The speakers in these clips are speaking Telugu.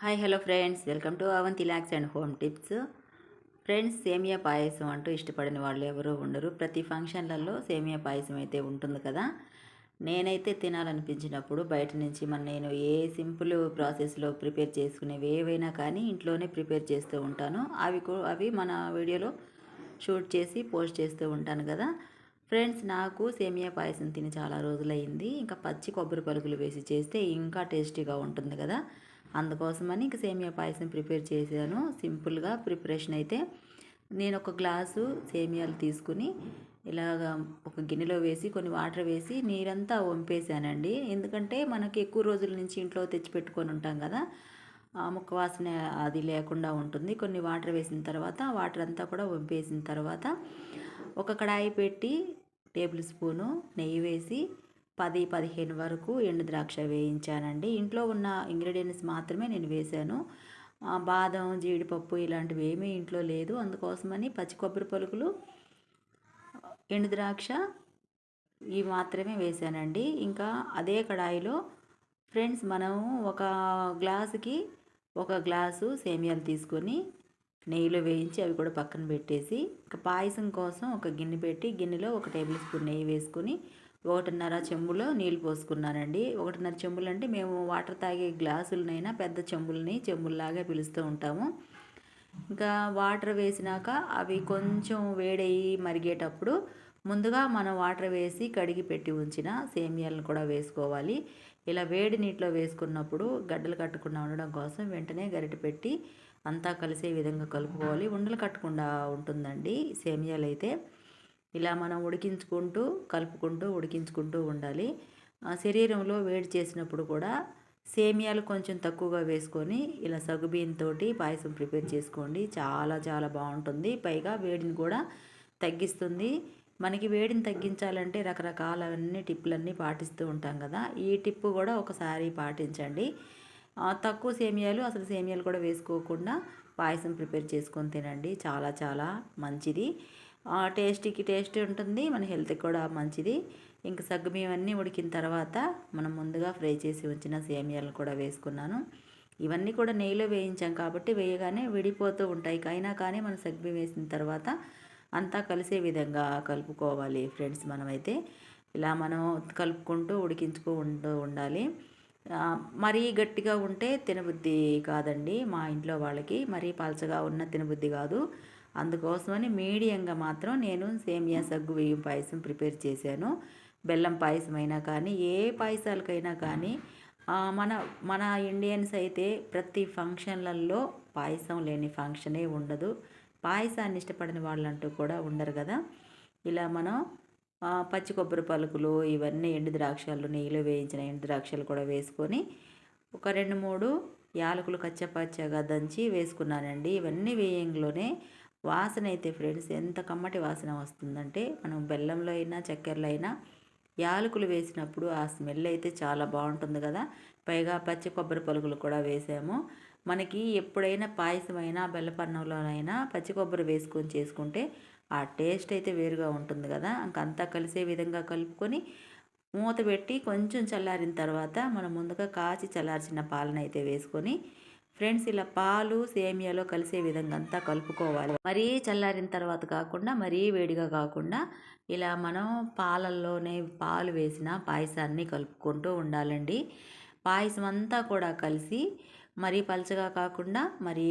Hi hello friends. Welcome to Avanti lux and home tips. Friends semiya payasam అంటూ ఇష్టపడిన వాళ్ళు ఎవరూ ఉండరు. ప్రతి ఫంక్షన్లలో సేమియా పాయసం అయితే ఉంటుంది కదా. నేనైతే తినాలనిపించినప్పుడు బయట నుంచి మన నేను ఏ సింపుల్ ప్రాసెస్లో ప్రిపేర్ చేసుకునేవి ఏవైనా కానీ ఇంట్లోనే ప్రిపేర్ చేస్తూ ఉంటాను. అవి అవి మన వీడియోలో షూట్ చేసి పోస్ట్ చేస్తూ ఉంటాను కదా. ఫ్రెండ్స్ నాకు సేమియా పాయసం తిని చాలా రోజులైంది. ఇంకా పచ్చి కొబ్బరి పలుకులు వేసి చేస్తే ఇంకా టేస్టీగా ఉంటుంది కదా. అందుకోసమని ఇంక సేమియా పాయసం ప్రిపేర్ చేశాను. సింపుల్గా ప్రిపరేషన్ అయితే నేను ఒక గ్లాసు సేమియాలు తీసుకుని ఇలాగ ఒక గిన్నెలో వేసి కొన్ని వాటర్ వేసి నీరంతా వంపేశానండి. ఎందుకంటే మనకి ఎక్కువ రోజుల నుంచి ఇంట్లో తెచ్చిపెట్టుకొని ఉంటాం కదా ముక్క వాసన అది లేకుండా ఉంటుంది. కొన్ని వాటర్ వేసిన తర్వాత వాటర్ అంతా కూడా వంపేసిన తర్వాత ఒక కడాయి పెట్టి టేబుల్ స్పూను నెయ్యి వేసి పది పదిహేను వరకు ఎండు ద్రాక్ష వేయించానండి. ఇంట్లో ఉన్న ఇంగ్రీడియంట్స్ మాత్రమే నేను వేశాను. బాదం జీడిపప్పు ఇలాంటివి ఏమీ ఇంట్లో లేదు. అందుకోసమని పచ్చి కొబ్బరి పలుకులు ఎండు ద్రాక్ష ఇవి మాత్రమే వేశానండి. ఇంకా అదే కడాయిలో ఫ్రెండ్స్ మనము ఒక గ్లాసుకి ఒక గ్లాసు సేమియాలు తీసుకొని నెయ్యిలో వేయించి అవి కూడా పక్కన పెట్టేసి ఇంకా పాయసం కోసం ఒక గిన్నె పెట్టి గిన్నెలో ఒక టేబుల్ స్పూన్ నెయ్యి వేసుకొని ఒకటిన్నర చెంబులో నీళ్ళు పోసుకున్నానండి. ఒకటిన్నర చెంబులు అంటే మేము వాటర్ తాగే గ్లాసులనైనా పెద్ద చెంబుల్ని చెంబుల్లాగా పిలుస్తూ ఉంటాము. ఇంకా వాటర్ వేసినాక అవి కొంచెం వేడయ్యి మరిగేటప్పుడు ముందుగా మనం వాటర్ వేసి కడిగి పెట్టి ఉంచిన సేమియాలను కూడా వేసుకోవాలి. ఇలా వేడి నీటిలో వేసుకున్నప్పుడు గడ్డలు కట్టకుండా ఉండడం కోసం వెంటనే గరిటె పెట్టి అంతా కలిసే విధంగా కలుపుకోవాలి. ఉండలు కట్టకుండా ఉంటుందండి సేమియాలు అయితే ఇలా మనం ఉడికించుకుంటూ కలుపుకుంటూ ఉడికించుకుంటూ ఉండాలి. శరీరంలో వేడి చేసినప్పుడు కూడా సేమియాలు కొంచెం తక్కువగా వేసుకొని ఇలా సగుబీన్తోటి పాయసం ప్రిపేర్ చేసుకోండి. చాలా చాలా బాగుంటుంది. పైగా వేడిని కూడా తగ్గిస్తుంది. మనకి వేడిని తగ్గించాలంటే రకరకాలన్నీ టిప్పులన్నీ పాటిస్తూ ఉంటాం కదా. ఈ టిప్పు కూడా ఒకసారి పాటించండి. తక్కువ సేమియాలు అసలు సేమియాలు కూడా వేసుకోకుండా పాయసం ప్రిపేర్ చేసుకొని తినండి. చాలా చాలా మంచిది. టేస్టీకి టేస్ట్ ఉంటుంది మన హెల్త్కి కూడా మంచిది. ఇంక సగ్గుబియ్యం అన్నీ ఉడికిన తర్వాత మనం ముందుగా ఫ్రై చేసి ఉంచిన సేమియాలను కూడా వేసుకున్నాను. ఇవన్నీ కూడా నెయ్యిలో వేయించాం కాబట్టి వేయగానే విడిపోతూ ఉంటాయి. అయినా కానీ మనం సగ్గుబియ్యం వేసిన తర్వాత అంతా కలిసే విధంగా కలుపుకోవాలి ఫ్రెండ్స్ మనమైతే. ఇలా మనం కలుపుకుంటూ ఉడికించుకుంటూ ఉండాలి. మరీ గట్టిగా ఉంటే తినబుద్ధి కాదండి మా ఇంట్లో వాళ్ళకి. మరీ పలచగా ఉన్న తినబుద్ధి కాదు. అందుకోసమని మీడియంగా మాత్రం నేను సేమియా సగ్గు బియ్యం పాయసం ప్రిపేర్ చేశాను. బెల్లం పాయసం అయినా కానీ ఏ పాయసాలకైనా కానీ మన మన ఇండియన్స్ అయితే ప్రతి ఫంక్షన్లలో పాయసం లేని ఫంక్షనే ఉండదు. పాయసాన్ని ఇష్టపడిన వాళ్ళంటూ కూడా ఉండరు కదా. ఇలా మనం పచ్చి కొబ్బరి పలుకులు ఇవన్నీ ఎండు ద్రాక్షలు నెయ్యిలో వేయించిన ఎండు ద్రాక్షలు కూడా వేసుకొని ఒక రెండు మూడు యాలకులు కచ్చపచ్చగా దంచి వేసుకున్నానండి. ఇవన్నీ వేయంలోనే వాసన అయితే ఫ్రెండ్స్ ఎంత కమ్మటి వాసన వస్తుందంటే మనం బెల్లంలో అయినా చక్కెరలో అయినా యాలకులు వేసినప్పుడు ఆ స్మెల్ అయితే చాలా బాగుంటుంది కదా. పైగా పచ్చి కొబ్బరి పలుకులు కూడా వేసాము. మనకి ఎప్పుడైనా పాయసమైనా బెల్లపన్నంలోనైనా పచ్చి కొబ్బరి వేసుకొని చేసుకుంటే ఆ టేస్ట్ అయితే వేరుగా ఉంటుంది కదా. ఇంకంతా కలిసే విధంగా కలుపుకొని మూత పెట్టి కొంచెం చల్లారిన తర్వాత మనం ముందుగా కాచి చల్లార్చిన పాలన అయితే వేసుకొని ఫ్రెండ్స్ ఇలా పాలు సేమియాలో కలిసే విధంగా అంతా కలుపుకోవాలి. మరీ చల్లారిన తర్వాత కాకుండా మరీ వేడిగా కాకుండా ఇలా మనం పాలల్లోనే పాలు వేసిన పాయసాన్ని కలుపుకుంటూ ఉండాలండి. పాయసం అంతా కూడా కలిసి మరీ పలచగా కాకుండా మరీ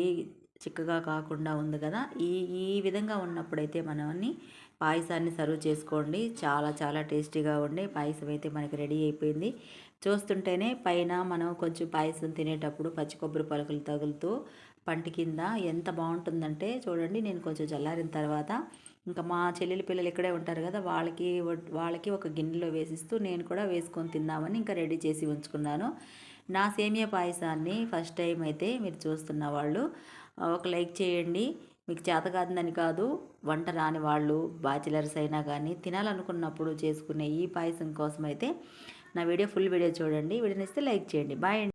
చిక్కగా కాకుండా ఉంది కదా. ఈ ఈ విధంగా ఉన్నప్పుడైతే మనల్ని పాయసాన్ని సర్వ్ చేసుకోండి. చాలా చాలా టేస్టీగా ఉండే పాయసం అయితే మనకి రెడీ అయిపోయింది. చూస్తుంటేనే పైన మనం కొంచెం పాయసం తినేటప్పుడు పచ్చి కొబ్బరి పలుకులు తగులుతూ పంటి కింద ఎంత బాగుంటుందంటే చూడండి నేను కొంచెం చల్లారిన తర్వాత ఇంకా మా చెల్లెలి పిల్లలు ఇక్కడే ఉంటారు కదా వాళ్ళకి వాళ్ళకి ఒక గిన్నెలో వేసిస్తూ నేను కూడా వేసుకొని తిందామని ఇంకా రెడీ చేసి ఉంచుకున్నాను. నా సేమియా పాయసాన్ని ఫస్ట్ టైం అయితే మీరు చూస్తున్న వాళ్ళు ఒక లైక్ చేయండి. మీకు చేత కాదని కాదు వంట రాని వాళ్ళు బ్యాచిలర్స్ అయినా కానీ తినాలనుకున్నప్పుడు చేసుకునే ఈ పాయసం కోసం అయితే నా వీడియో ఫుల్ వీడియో చూడండి వీడియోని ఇస్తే లైక్ చేయండి. బాయ్